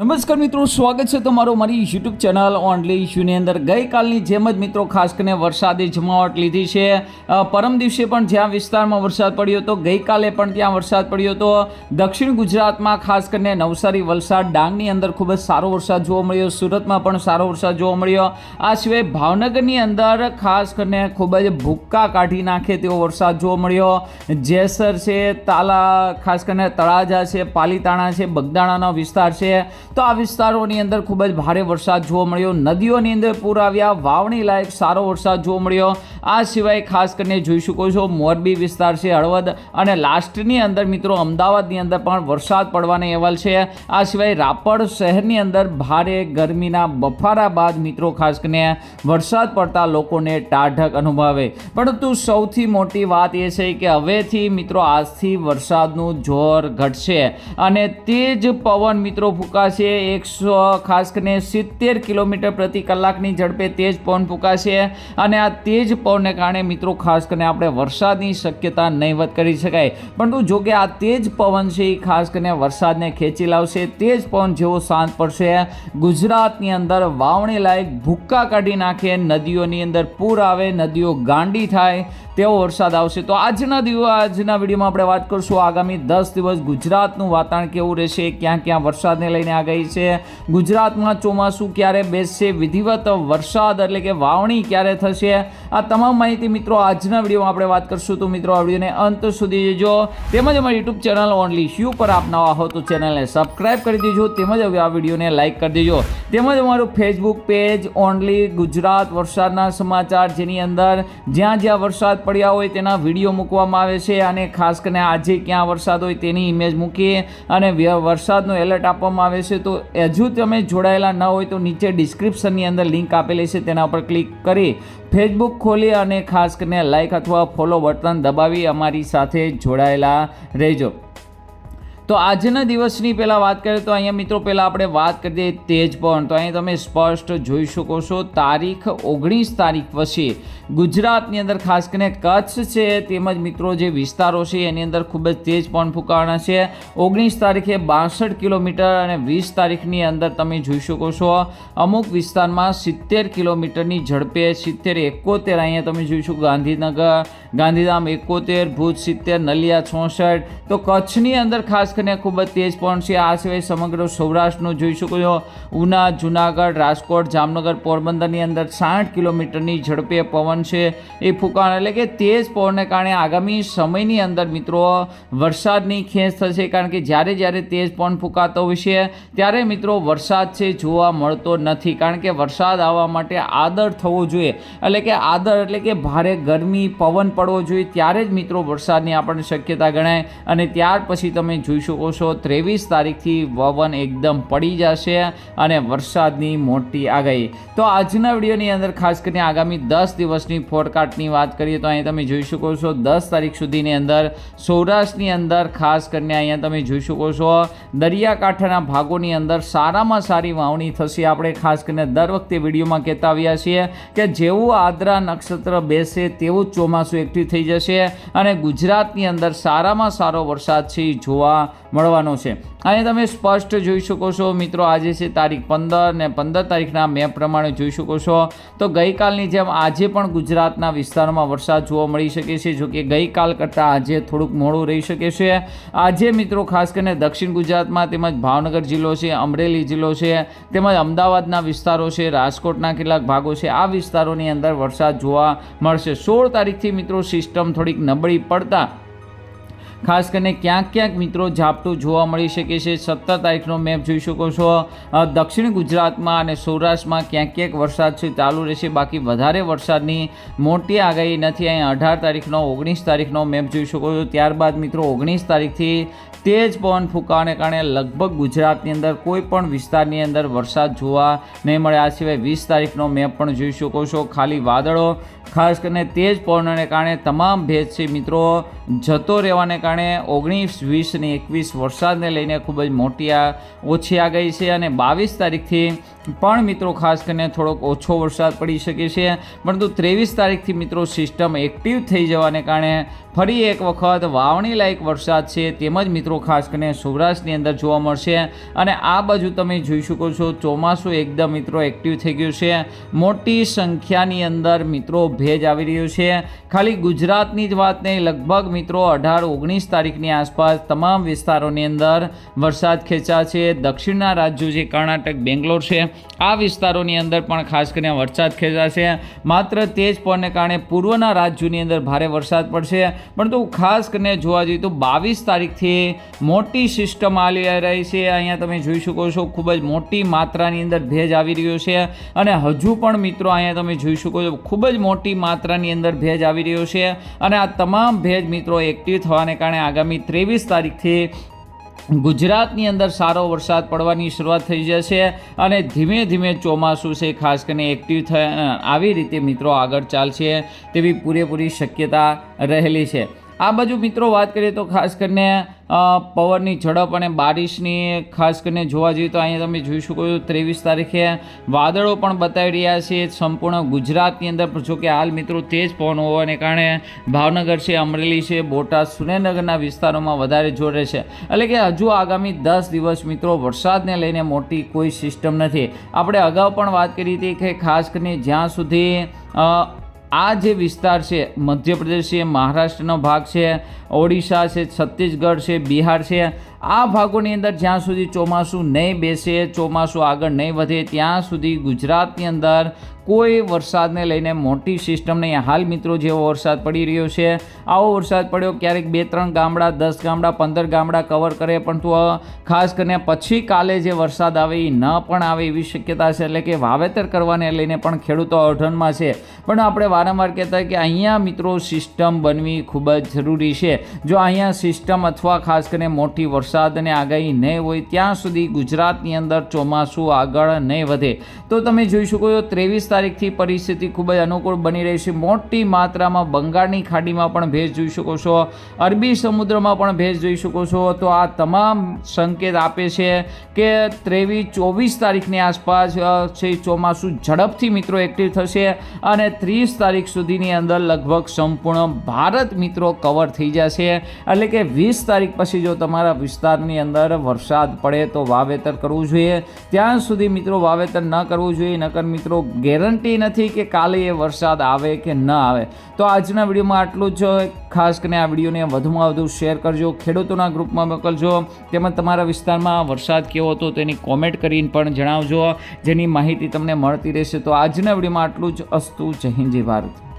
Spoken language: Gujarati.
નમસ્કાર મિત્રો, સ્વાગત છે તમારું મારી યુટ્યુબ ચેનલ ઓનલી ઇશ્યુની અંદર. ગઈકાલની જેમ જ મિત્રો, ખાસ કરીને વરસાદે જમાવટ લીધી છે. પરમ દિવસે પણ જ્યાં વિસ્તારમાં વરસાદ પડ્યો હતો, ગઈકાલે પણ ત્યાં વરસાદ પડ્યો હતો. દક્ષિણ ગુજરાતમાં, ખાસ કરીને નવસારી, વલસાડ, ડાંગની અંદર ખૂબ જ સારો વરસાદ જોવા મળ્યો. સુરતમાં પણ સારો વરસાદ જોવા મળ્યો. આ સિવાય ભાવનગરની અંદર ખાસ કરીને ખૂબ જ ભૂક્કા કાઢી નાખે તેવો વરસાદ જોવા મળ્યો. જેસર છે, તાલા, ખાસ કરીને તળાજા છે, પાલીતાણા છે, બગદાણાનો વિસ્તાર છે. તો આ વિસ્તારોની અંદર ખૂબ જ ભારે વરસાદ જોવા મળ્યો. નદીઓની અંદર પૂર આવ્યા. વાવણી લાયક સારો વરસાદ જોવા મળ્યો. આ સિવાય ખાસ કરીને જોઈ શકો છો, મોરબી વિસ્તાર છે, હળવદ અને લાસ્ટની અંદર મિત્રો અમદાવાદની અંદર પણ વરસાદ પડવાના અહેવાલ છે. આ સિવાય રાપર શહેરની અંદર ભારે ગરમીના બફારા બાદ મિત્રો ખાસ કરીને વરસાદ પડતા લોકોને ટાઢક અનુભવે. પરંતુ સૌથી મોટી વાત એ છે કે હવેથી મિત્રો આજથી વરસાદનું જોર ઘટશે અને તેજ પવન મિત્રો ફૂંકાશે એકસો, ખાસ કરીને સિત્તેર કિલોમીટર પ્રતિ કલાકની ઝડપે તેજ પવન ફૂંકાશે અને આ તેજ પવનને કારણે મિત્રો ખાસ કરીને આપણે વરસાદની શક્યતા નહીવત કરી શકાય. પરંતુ જો કે આ તેજ પવન છે એ ખાસ કરીને વરસાદને ખેંચી લાવશે. તેજ પવન જેવો શાંત પડશે. ગુજરાતની અંદર વાવણી લાયક ભૂક્કા કાઢી નાખે, નદીઓની અંદર પૂર આવે, નદીઓ ગાંડી થાય તેવો વરસાદ આવશે. તો આજના દિવસ, આજના વિડીયોમાં આપણે વાત કરશું આગામી દસ દિવસ ગુજરાતનું વાતાવરણ કેવું રહેશે, ક્યાં ક્યાં વરસાદને લઈને આગાહી છે, ગુજરાતમાં ચોમાસું ક્યારે બેસશે, વિધિવત વરસાદ એટલે કે વાવણી ક્યારે થશે, આ તમામ માહિતી મિત્રો આજના વિડીયોમાં આપણે વાત કરશું. તો મિત્રો, આ વિડીયોને અંત સુધી જોજો. તેમજ અમારી યુટ્યુબ ચેનલ ઓનલી શ્યુ પર આપ નવા હો તો ચેનલને સબસ્ક્રાઇબ કરી દેજો. તેમજ હવે આ વિડીયોને લાઇક કરી દેજો. તેમજ અમારું ફેસબુક પેજ ઓનલી ગુજરાત વરસાદના સમાચાર, જેની અંદર જ્યાં જ્યાં વરસાદ પડ્યા હોય તેના વીડિયો મૂકવામાં આવે છે અને ખાસ કરીને આજે ક્યાં વરસાદ હોય તેની ઇમેજ મૂકીએ અને વરસાદનો એલર્ટ આપવામાં આવે છે. તો હજુ તમે જોડાયેલા ન હોય તો નીચે ડિસ્ક્રિપ્શનની અંદર લિંક આપેલી છે, તેના ઉપર ક્લિક કરી ફેસબુક ખોલી અને ખાસ કરીને લાઇક અથવા ફોલો બટન દબાવી અમારી સાથે જોડાયેલા રહેજો. તો આજના દિવસની પહેલાં વાત કરીએ તો અહીંયા મિત્રો પહેલાં આપણે વાત કરી દઈએ તેજ પણ તો અહીં તમે સ્પષ્ટ જોઈ શકો છો, તારીખ ઓગણીસ તારીખ પછી ગુજરાતની અંદર ખાસ કરીને કચ્છ છે, તેમજ મિત્રો જે વિસ્તારો છે એની અંદર ખૂબ જ તેજ પણ ફૂંકાવાના છે. ઓગણીસ તારીખે બાસઠ કિલોમીટર અને વીસ તારીખની અંદર તમે જોઈ શકો છો, અમુક વિસ્તારમાં સિત્તેર કિલોમીટરની ઝડપે સિત્તેર, એકોતેર અહીંયા તમે જોઈ શકો ગાંધીનગર, ગાંધીધામ એકોતેર, ભુજ સિત્તેર, નલિયા ચોસઠ. તો કચ્છની અંદર ખાસ કરીને ખૂબ જ તેજ પવન છે આ સિવાય સમગ્ર સૌરાષ્ટ્રનું જોઈ શકો છો. ઉના, જુનાગઢ, રાજકોટ, જામનગર પોરબંદરની અંદર સાઠ કિલોમીટરની ઝડપે પવન છે. એ ફૂંકાણ એટલે કે તેજ પવનને કારણે આગામી સમયની અંદર મિત્રો વરસાદની ખેંચ થશે. કારણ કે જ્યારે જ્યારે તેજ પવન ફૂંકાતો હોય છે ત્યારે મિત્રો વરસાદ છે જોવા મળતો નથી. કારણ કે વરસાદ આવવા માટે આદર થવો જોઈએ. એટલે કે આદર એટલે કે ભારે ગરમી પવન પડવો જોઈએ. ત્યારે જ મિત્રો વરસાદની આપણને શક્યતા ગણાય અને ત્યાર પછી તમે જોઈ શકો છો. ત્રેવીસ તારીખથી પવન એકદમ પડી જશે અને વરસાદની મોટી આગાહી. તો આજના વિડીયોની અંદર ખાસ કરીને આગામી દસ દિવસની ફોરકાસ્ટની વાત કરીએ તો અહીં તમે જોઈ શકો છો દસ તારીખ સુધીની અંદર, સૌરાષ્ટ્રની અંદર ખાસ કરીને અહીંયા તમે જોઈ શકો છો, દરિયાકાંઠાના ભાગોની અંદર સારામાં સારી વાવણી થશે. આપણે ખાસ કરીને દર વખતે વિડીયોમાં કહેતા આવ્યા છીએ કે જેવું આદ્રા નક્ષત્ર બેસે તેવું જ ચોમાસું એક્ટિવ થઈ જશે અને ગુજરાતની અંદર સારામાં સારો વરસાદ છે જોવા મળવાનો છે. અને તમે સ્પષ્ટ જોઈ શકો છો, મિત્રો, આજે છે તારીખ પંદર ને પંદર તારીખના મેપ પ્રમાણે જોઈ શકો છો. તો ગઈકાલની જેમ આજે પણ ગુજરાતના વિસ્તારોમાં વરસાદ જોવા મળી શકે છે, જો કે ગઈકાલ કરતાં આજે થોડુંક મોડું રહી શકે છે. આજે, મિત્રો, ખાસ કરીને દક્ષિણ ગુજરાતમાં તેમજ ભાવનગર જિલ્લો છે, અમરેલી જિલ્લો છે, તેમજ અમદાવાદના વિસ્તારો છે, રાજકોટના કેટલાક ભાગો છે, આ વિસ્તારોની અંદર વરસાદ જોવા મળશે. સોળ તારીખથી, મિત્રો, સિસ્ટમ થોડીક નબળી પડતા ખાસ કરીને ક્યાંક ક્યાંક મિત્રો ઝાપટું જોવા મળી શકે છે. સત્તર તારીખનો મેપ જોઈ શકો છો. દક્ષિણ ગુજરાતમાં અને સૌરાષ્ટ્રમાં ક્યાંક ક્યાંક વરસાદ છે, ચાલુ રહેશે. બાકી વધારે વરસાદની મોટી આગાહી નથી. અહીં અઢાર તારીખનો, ઓગણીસ તારીખનો મેપ જોઈ શકો છો. ત્યારબાદ મિત્રો ઓગણીસ તારીખથી તેજ પવન ફૂંકાવાને કારણે લગભગ ગુજરાતની અંદર કોઈ પણ વિસ્તારની અંદર વરસાદ જોવા નહીં મળે. આ સિવાય વીસ તારીખનો મેપ પણ જોઈ શકો છો. ખાલી વાદળો ખાસ કરીને તેજ પવનને કારણે તમામ ભેજ છે મિત્રો જતો રહેવાને કારણે ઓગણીસ, વીસ અને એકવીસ વરસાદને લઈને ખૂબ જ મોટી આ ઓછી આ ગઈ છે અને બાવીસ તારીખથી પણ મિત્રો ખાસ કરીને થોડોક ઓછો વરસાદ પડી શકે છે. પરંતુ ત્રેવીસ તારીખથી મિત્રો સિસ્ટમ એક્ટિવ થઈ જવાને કારણે ફરી એક વખત વાવણી લાયક વરસાદ છે. તેમજ મિત્રો ખાસ કરીને સૌરાષ્ટ્રની અંદર જોવા મળશે. અને આ બાજુ તમે જોઈ શકો છો, ચોમાસું એકદમ મિત્રો એક્ટિવ થઈ ગયું છે. મોટી સંખ્યાની અંદર મિત્રો ભેજ આવી રહ્યો છે. ખાલી ગુજરાતની જ વાત નહીં, લગભગ મિત્રો અઢાર, ઓગણીસ તારીખની આસપાસ તમામ વિસ્તારોની અંદર વરસાદ ખેંચા છે દક્ષિણના રાજ્યો જે કર્ણાટક, બેંગ્લોર છે. આ વિસ્તારોની અંદર પણ ખાસ કરીને વરસાદ ખેંચાશે. માત્ર તેજ પવનને કારણે પૂર્વના રાજ્યોની અંદર ભારે વરસાદ પડશે. પરંતુ ખાસ કરીને જોવા જઈએ તો બાવીસ તારીખથી મોટી સિસ્ટમ આવી રહી છે. અહીંયા તમે જોઈ શકો છો ખૂબ જ મોટી માત્રાની અંદર ભેજ આવી રહ્યો છે. અને હજુ પણ મિત્રો અહીંયા તમે જોઈ શકો છો ખૂબ જ મોટી માત્રાની અંદર ભેજ આવી રહ્યો છે. અને આ તમામ ભેજ મિત્રો એક્ટિવ થવાને કારણે આગામી ત્રેવીસ તારીખથી ગુજરાતની અંદર સારો વરસાદ પડવાની શરૂઆત થઈ જશે અને ધીમે ધીમે ચોમાસું છે, ખાસ કરીને એક્ટિવ થ આવી રીતે મિત્રો આગળ ચાલશે તેવી પૂરેપૂરી શક્યતા રહેલી છે. આ બાજુ મિત્રો વાત કરીએ તો ખાસ કરીને પવનની ઝડપ અને બારિશની ખાસ કરીને જોવા જઈએ તો અહીંયા તમે જોઈ શકો છો ત્રેવીસ તારીખે વાદળો પણ બતાવી રહ્યા છે. સંપૂર્ણ ગુજરાતની અંદર જો કે હાલ મિત્રો તેજ પવન હોવાને કારણે ભાવનગર છે, અમરેલી છે, બોટાદ, સુરેન્દ્રનગરના વિસ્તારોમાં વધારે જોર રહેશે. એટલે કે હજુ આગામી દસ દિવસ મિત્રો વરસાદને લઈને મોટી કોઈ સિસ્ટમ નથી. આપણે અગાઉ પણ વાત કરી હતી કે ખાસ કરીને જ્યાં સુધી આ જે વિસ્તાર છે, મધ્યપ્રદેશ છે, મહારાષ્ટ્રનો ભાગ છે, ઓડિશા છે, છત્તીસગઢ છે, બિહાર છે આ ભાગોની અંદર જ્યાં સુધી ચોમાસું નહીં બેસે, ચોમાસું આગળ નહીં વધે, ત્યાં સુધી ગુજરાતની અંદર કોઈ વરસાદને લઈને મોટી સિસ્ટમ નહીં. હાલ મિત્રો, જેવો વરસાદ પડી રહ્યો છે, આવો વરસાદ પડ્યો, ક્યારેક બે ત્રણ ગામડા, દસ ગામડા, પંદર ગામડા કવર કરે પણ તો ખાસ કરીને પછી કાલે જે વરસાદ આવે એ ન પણ આવે એવી શક્યતા છે. એટલે કે વાવેતર કરવાને લઈને પણ ખેડૂતો અઢનમાં છે. પણ આપણે વારંવાર કહેતા કે અહીંયા મિત્રો સિસ્ટમ બનવી ખૂબ જ જરૂરી છે. જો અહીંયા સિસ્ટમ અથવા ખાસ કરીને મોટી વરસાદની આગાહી નહીં હોય ત્યાં સુધી ગુજરાતની અંદર ચોમાસું આગળ નહીં વધે. તો તમે જોઈ શકો છો, ત્રેવીસ તારીખથી પરિસ્થિતિ ખૂબ જ અનુકૂળ બની રહી છે. મોટી માત્રામાં બંગાળની ખાડીમાં પણ ભેજ જોઈ શકો છો. અરબી સમુદ્રમાં પણ ભેજ જોઈ શકો છો. તો આ તમામ સંકેત આપે છે કે ત્રેવીસ, ચોવીસ તારીખની આસપાસ છે ચોમાસું ઝડપથી મિત્રો એક્ટિવ થશે અને ત્રીસ તારીખ સુધીની અંદર લગભગ સંપૂર્ણ ભારત મિત્રો કવર થઈ જશે. એટલે કે વીસ તારીખ પછી જો તમારા વિસ્તારની અંદર વરસાદ પડે તો વાવેતર કરવું જોઈએ. ત્યાં સુધી મિત્રો વાવેતર ન કરવું જોઈએ, નકર મિત્રો ગેરંટી નથી કે કાલે એ વરસાદ આવે કે ન આવે. તો આજના વિડીયોમાં આટલું જ. ખાસ કરીને આ વિડીયોને વધુમાં વધુ શેર કરજો. ખેડૂતોના ગ્રુપમાં મોકલજો. તેમજ તમારા વિસ્તારમાં વરસાદ કેવો હતો તેની કોમેન્ટ કરીને પણ જણાવજો. જેની માહિતી તમને મળતી રહેશે. તો આજના વિડીયોમાં આટલું જ. અસ્તુ જય હિન્દ, જય ભારત.